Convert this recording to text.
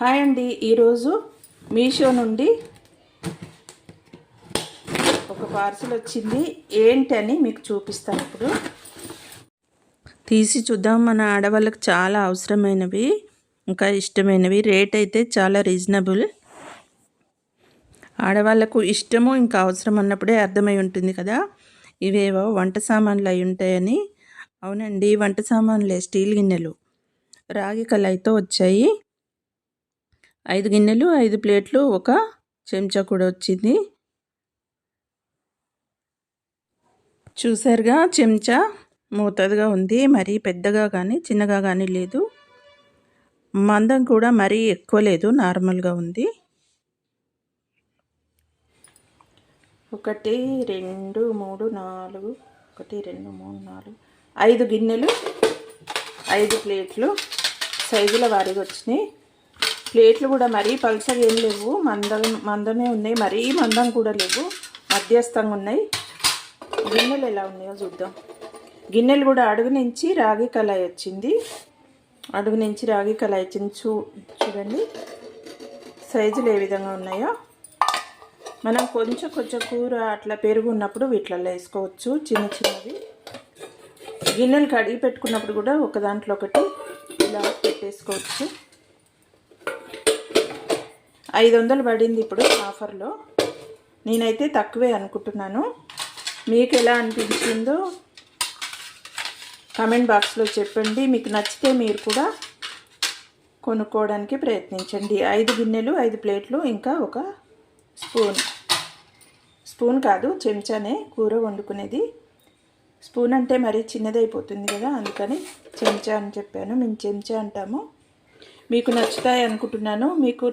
Hi అండి. ఈరోజు మీషో నుండి ఒక పార్సల్ వచ్చింది. ఏంటని మీకు చూపిస్తాను ఇప్పుడు. తీసి చూద్దాం. మన ఆడవాళ్ళకి చాలా అవసరమైనవి ఇంకా ఇష్టమైనవి. రేట్ అయితే చాలా రీజనబుల్. ఆడవాళ్ళకు ఇష్టము ఇంకా అవసరం అన్నప్పుడే అర్థమై ఉంటుంది కదా. ఇవేవో వంట సామాన్లు అయి ఉంటాయని. అవునండి వంట సామాన్లే స్టీల్ గిన్నెలు. రాగి కళాయితో వచ్చాయి. ఐదు గిన్నెలు ఐదు ప్లేట్లు ఒక చెంచా కూడా వచ్చింది. చూసారుగా చెంచా మోతాదుగా ఉంది. మరీ పెద్దగా కానీ చిన్నగా కానీ లేదు. మందం కూడా మరీ ఎక్కువ లేదు నార్మల్గా ఉంది. ఒకటి రెండు మూడు నాలుగు ఒకటి రెండు మూడు నాలుగు ఐదు గిన్నెలు ఐదు ప్లేట్లు సైజుల వారిగా వచ్చినాయి. ప్లేట్లు కూడా మరీ పల్సర్ ఏం లేవు. మందం మందమే ఉన్నాయి. మరీ మందం కూడా లేవు. మధ్యస్థంగా ఉన్నాయి. గిన్నెలు ఎలా ఉన్నాయో చూద్దాం. గిన్నెలు కూడా అడుగు నుంచి రాగి కళాయి వచ్చింది. అడుగు నుంచి రాగి కళాయి వచ్చింది. చూ చూడండి. సైజులు ఏ విధంగా ఉన్నాయో. మనం కొంచెం కొంచెం కూర అట్లా పెరుగు ఉన్నప్పుడు వీటిలలో వేసుకోవచ్చు. చిన్న చిన్నవి. గిన్నెలు కడిగి పెట్టుకున్నప్పుడు కూడా ఒక దాంట్లో ఒకటి ఇలా పెట్టేసుకోవచ్చు. ఐదు వందలు పడింది ఇప్పుడు ఆఫర్లో. నేనైతే తక్కువే అనుకుంటున్నాను. మీకు ఎలా అనిపించిందో కామెంట్ బాక్స్లో చెప్పండి. మీకు నచ్చితే మీరు కూడా కొనుక్కోవడానికి ప్రయత్నించండి. ఐదు గిన్నెలు ఐదు ప్లేట్లు ఇంకా ఒక స్పూన్. స్పూన్ కాదు చెంచానే కూర వండుకునేది. స్పూన్ అంటే మరీ చిన్నదైపోతుంది కదా అందుకని చెంచా అని చెప్పాను. మేము చెంచా అంటాము. మీకు నచ్చుతాయి అనుకుంటున్నాను మీకు